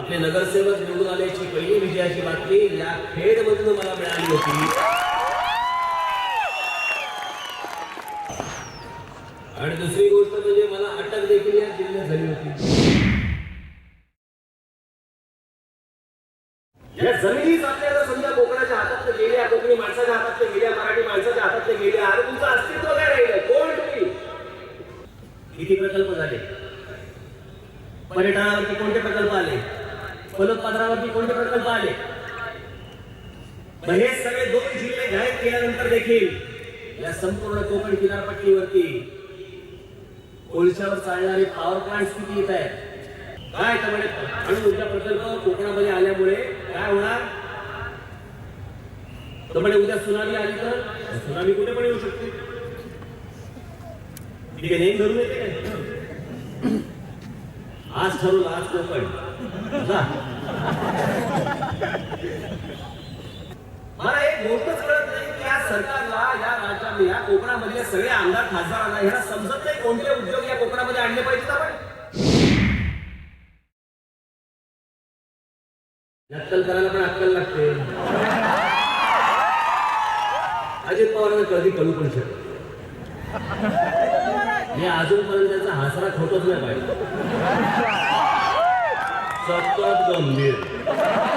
आपले नगरसेवक निवडून आल्याची पहिली विजयाची बातमी या खेडमधून मला मिळाली होती. आणि दुसरी गोष्ट म्हणजे मला अटक देखील या जिल्ह्यात झाली होती. या जमिनीच आपल्याला समजा कोकणाच्या हातात गेल्या कोकणी माणसाच्या हातात गेल्या मराठी माणसाच्या हातात गेल्या अरे तुमचं अस्तित्व काय राहिलं? कोण तुम्ही? किती प्रकल्प झाले? पर्यटनावरती कोणते प्रकल्प आले? फलोत्पादनावरती कोणते प्रकल्प आले? हे सगळे दोन जिल्हे जाहीर केल्यानंतर देखील या संपूर्ण कोकण किनारपट्टीवरती कोळशावर चालणारे पॉवर प्लांट किती येत आहेत काय तर म्हणे अणु ऊर्जा प्रकल्प कोकणामध्ये आल्यामुळे काय होणार? तर म्हणे उद्या सुनामी आली तर? सुनामी कुठे पण येऊ शकते. ठीक आहे नेम धरून येते आज ठरवलं आज कोकण. मला एक गोष्टच कळत नाही की या सरकारला या राज्याने या कोकणामधले सगळे आमदार खासदारांना ह्याला समजत नाही कोणते उद्योग या कोकणामध्ये आणले पाहिजेत आपण. नक्कल करायला पण अक्कल लागते. अजित पवारांना कधी कळू पण शकत मी अजूनपर्यंत त्याचा हासरा खोटत नाही पाहिजे सतत गंभीर